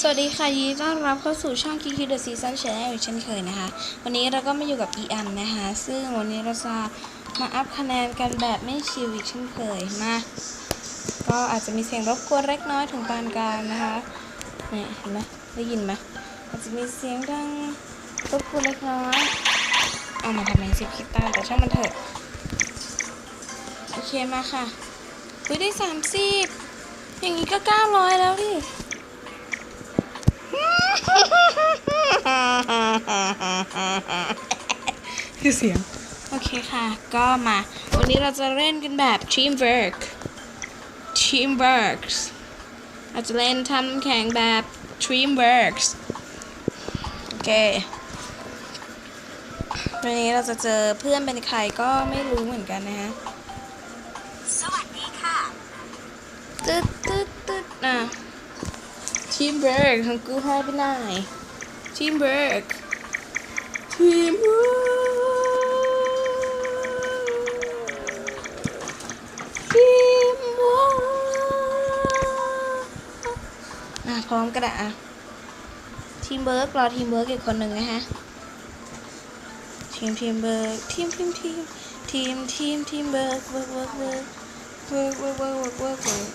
สวัสดีค่ะยินดีต้อนรับเข้าสู่ช่อง Kiki The Season Channel อีกเช่นเคยนะคะ วันนี้เราก็มาอยู่กับ e อันนะคะ ซึ่งวันนี้เราจะมาอัพคะแนนกันแบบไม่ชิวอีกเช่นเคยมาก็อาจจะมีเสียงรบกวนเล็กน้อยถึงปานกลางนะคะเนี่ยเห็นไหมได้ยินไหมอาจจะมีเสียงดังรบกวนเล็กน้อยเอามาทำไมสิพิต้าแต่ช่างมันเถอะโอเคมาค่ะอุ้ยได้สามสิบอย่างนี้ก็เก้าร้อยแล้วดิ คือเสียง โอเคค่ะ ก็มา วันนี้เราจะเล่นกันแบบ teamwork teamwork เราจะเล่นทำแข่งแบบ teamwork โอเค วันนี้เราจะเจอเพื่อนเป็นใครก็ไม่รู้เหมือนกันนะฮะ สวัสดีค่ะตึ๊ดตึ๊ดตึ๊ดอะ teamwork ของกูให้ไปไหน teamwork teamwork teamwork อะพร้อมกระดาษอะ teamwork รอ teamwork อีกคนหนึ่งนะฮะ ทีม teamwork ทีมทีมทีมทีมทีม teamwork work work work work work work work work work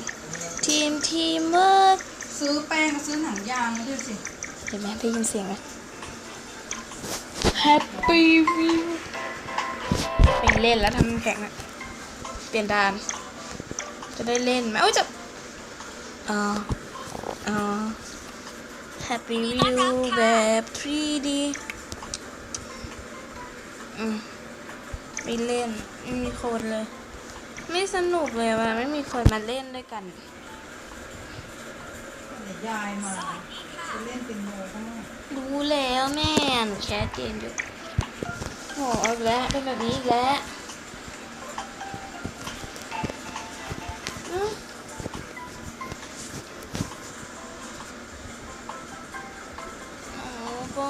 ทีม teamwork ซื้อแป้งซื้อหนังยางมาด้วยสิเห็นไหมได้ยินเสียงไหม Happy View เป็นเล่นแล้วทำแข่งอะเปลี่ยนดาน จะได้เล่นไหมโอ้ยจะอ๋ออ๋อ Happy View แบบ 3D อืมไม่เล่น ไม่มีคนเลย ไม่สนุกเลยวลาไม่มีคนมาเล่นด้วยกันยายมา จะเล่นเป็นโมข้างรู้แล้วแม่หนูแชทเจนอยู่โหอีกแล้วเป็นแบบนี้อีกแล้วอืมโอ้ก็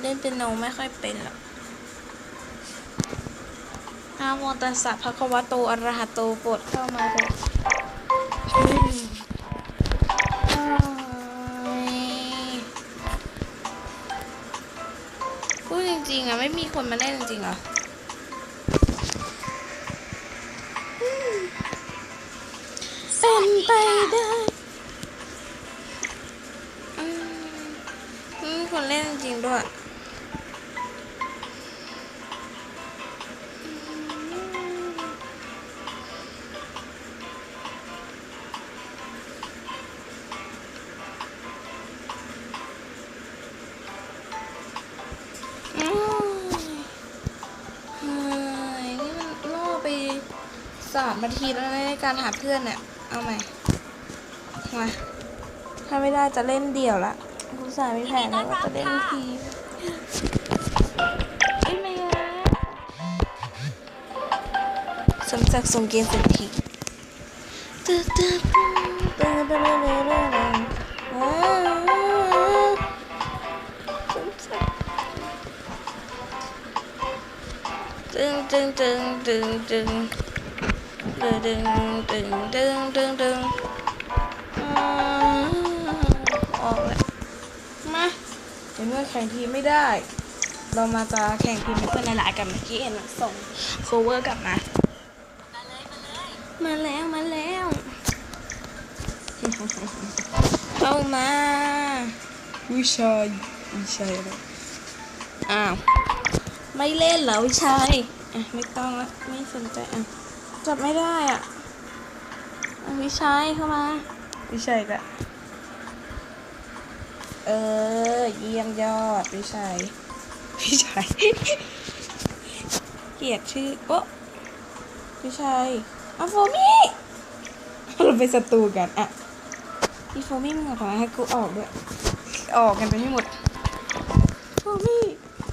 เล่นเป็นโนไม่ค่อยเป็นหรอกอาโมตัสสะภะคะวะโตอะระหะโตโปรดเข้ามาเถอะ อะไม่มีคนมาเล่นจริงๆเหรออืมเป็นไปได้อืมไม่มีคนเล่นจริงๆด้วยามนาทีแล้วในการหาเพื่อนเนี่ยเอาไหมมาถ้าไม่ได้จะเล่นเดี่ยวละกูสายไม่แพ้นะว่าจะเล่นทีไอ้แม่สมศักดิ์สมเกียรติสมทีตึ๊ดตึ๊ดตึ๊ดตึ๊ดตึ๊ดตึ๊ดตึงตึงตึงตึงตึง ตึงตึงตึงตึงตึงตึงอออกแล้วมาเดี๋ยวเมื่อแข่งทีไม่ได้ เรามาจะแข่งทีมเป็นเพื่อนหลายๆกันเมื่อกี้เห็นส่งโคเวอร์กลับมา มาแล้วมาแล้วเข้ามาวิชัยวิชัยอะไรอ้าว ไม่เล่นเหรอวิชัยอะไม่ต้องละไม่สนใจอะ จับไม่ได้อะอะวิชัยเข้ามาวิชัยละเออ เยี่ยมยอดวิชัยวิชัยเกลียดชื่อโอ๊ะวิชัยอะโฟมี่เราเป็นศัตรูกันอะพี่โฟมี่มึงขอให้กูออกด้วยออกกันไปให้หมดโฟมี่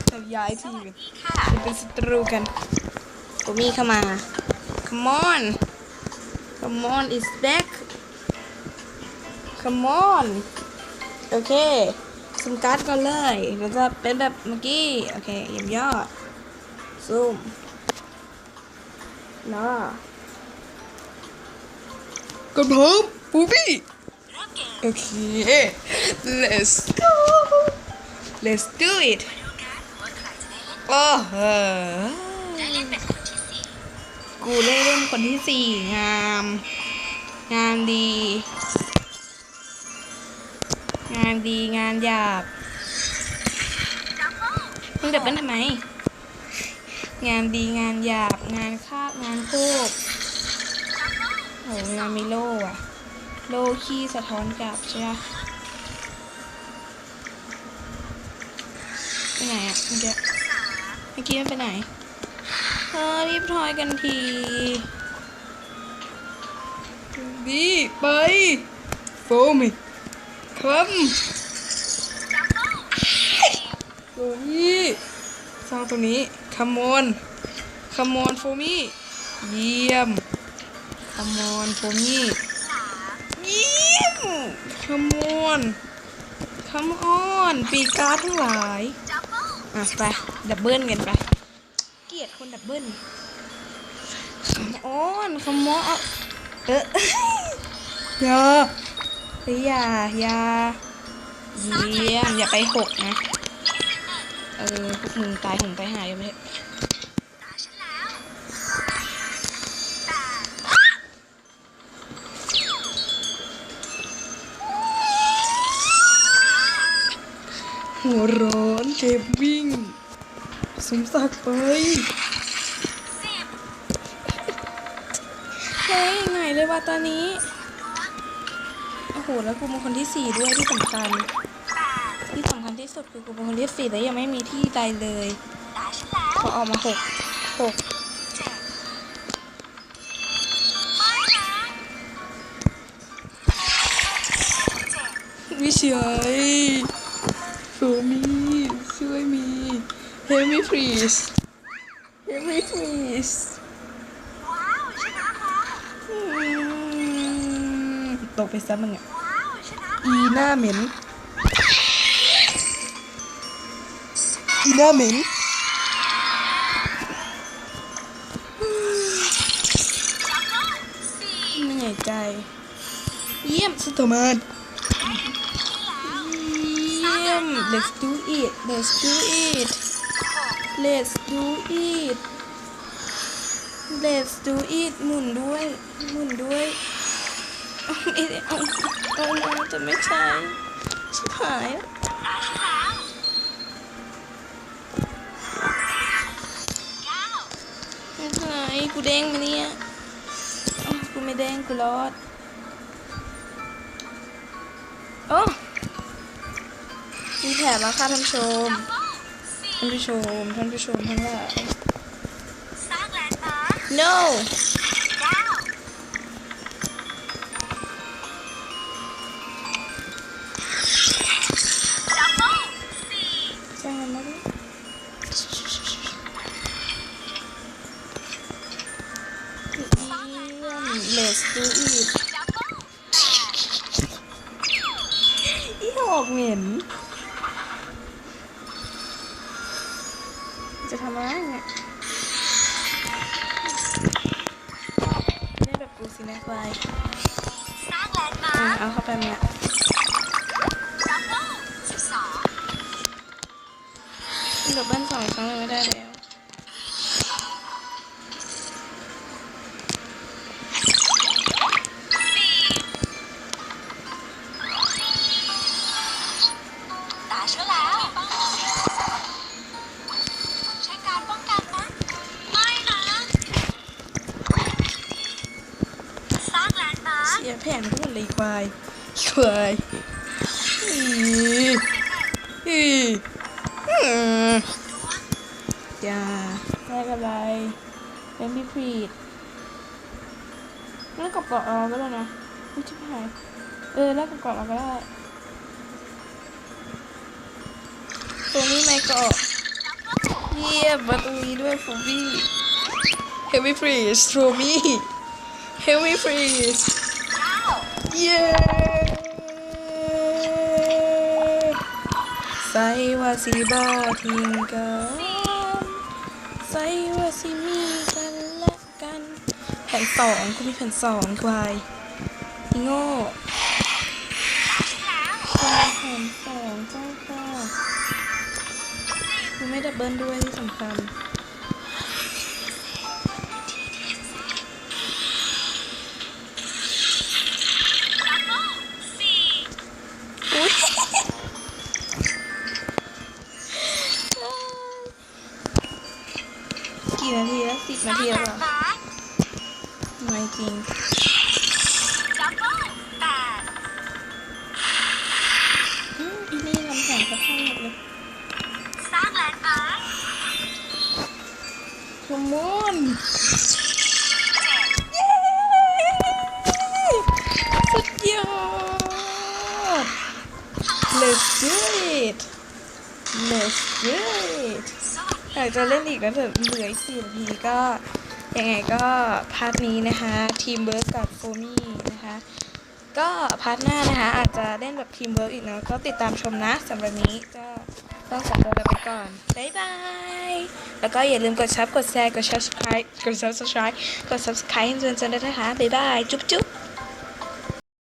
จะย้ายทีมกันดีค่ะจะเป็นศัตรูกันโฟมี่เข้ามา come on come on is back come on โอเคสมการ์ดก่อนเลยเราจะเป็นแบบเมื่อกี้ โอเคเยี่ยมยอดซูมแล้วกระผมปูปี้เริ่มเกมโอเค let's go let's do it ดูกันว่าใครจะได้เล่นโอ้โห กูได้เล่นคนที่สี่งาม งามดี งานดีงานหยาบเบิ้ลมึงดับเบิ้ลทำไม งานดีงานหยาบ งานคาบงานโคกดับเบิ้ลโหงานมีโล่อะโล่ขี้สะท้อนกลับใช่ไหมไปไหนอะเมื่อกี้เมื่อกี้มันไปไหน เออรีบทอยกันทีดีไปโฟมิคัมดับเบิ้ลโฟมี่สร้างตรงนี้คัมมอนคัมมอนโฟมี่เยี่ยมคัมมอนโฟมี่สามเยี่ยมคัมมอนคัมออนปีกการ์ดทั้งหลายดับเบิ้ลอะไปดับเบิลกันไปเกลียด คนดับเบิลคำอ้อนคำมอเอาเอออย่าเฮ้ยอย่าอย่าเยี่ยมอย่าไปหกนะ เออพวกมึงตายหงตายหายกันไปเถอะตาฉันแล้วแปดหัวร้อนเจ็บวิ่ง สมศักดิ์ไป สิบ เฮ้ยไงเลยว่าตอนนี้ โอ้โห แล้วกูเป็นคนที่สี่ด้วยที่สำคัญ ที่สำคัญที่สุดคือกูเป็นคนที่สี่แล้วยังไม่มีที่ใดเลยพอออกมาหกหกเจ็ดไม่นะเจ็ดวิเฉยมีช่วยมี Help me please ซะมึงอะอีหน้าเหม็นอีหน้าเหม็นเหนื่อยใจ เยี่ยมสุดยอดเยี่ยม let's do it let's do it let's do it let's do it หมุนด้วย หมุนด้วย ไม่ได้เอาเอามาจะไม่ใช่ชิบหายแล้วตาฉันแล้วย้าไม่ใช่กูเด้งมาเนี่ยกูไม่เด้งกูรอดโอ้มีแถบแล้วค่ะท่านผู้ชม ท่านผู้ชม ท่านผู้ชมทั้งหลายสร้างแลมาร์ค no let's do it อีหอกเหม็นจะทำอะไรเนี่ยเล่นแบบกูสินะไฟสร้างแลนด์มาอะร์คเอาเข้าไปเนี่ย ดับเบิ้ลสองครั้งเลยไม่ได้แล้วตาฉันแล้วใช้การป้องกันนะไม่นะสร้างแลนด์มาร์คเสียแผนทั้งหมดเลยควายควาย เป็นพี่พีดแล้วกับเกาะเราก็ได้นะไม่ใช่หายเออแล้วกับเกาะเราก็ได้ ตรงนี้ไม่เกาะเยี่ยมมาตรงนี้ด้วยฟูบี้ Help me please throw me Help me please เก้าเย้ใส่ว่าสิบอทิ้งกันใส่ว่าสิมี แผนสองกูมีแผนสองควายโง่แผนสองเจ้าค่ะกูไม่ดับเบิลด้วยที่สำคัญ มอนสุดยอด Let's do it Let's do it อยากจะเล่นอีกแล้วแต่เหลืออีกสี่นาทีก็ ยังไงก็พาร์ทนี้นะคะ ทีมเวิร์กกับโฟมี่นะคะ ก็พาร์ทหน้านะคะ อาจจะเล่นแบบทีมเวิร์กอีกเนาะก็ติดตามชมนะสำหรับนี้ก็ ต้องขอตัวลาไปก่อนบ๊ายบาย แล้วก็อย่าลืมกดซับกดแชร์กด subscribe กด subscribe กด subscribe ให้เจนๆด้วยนะคะบ๊ายบาย จุ๊บจุ๊บ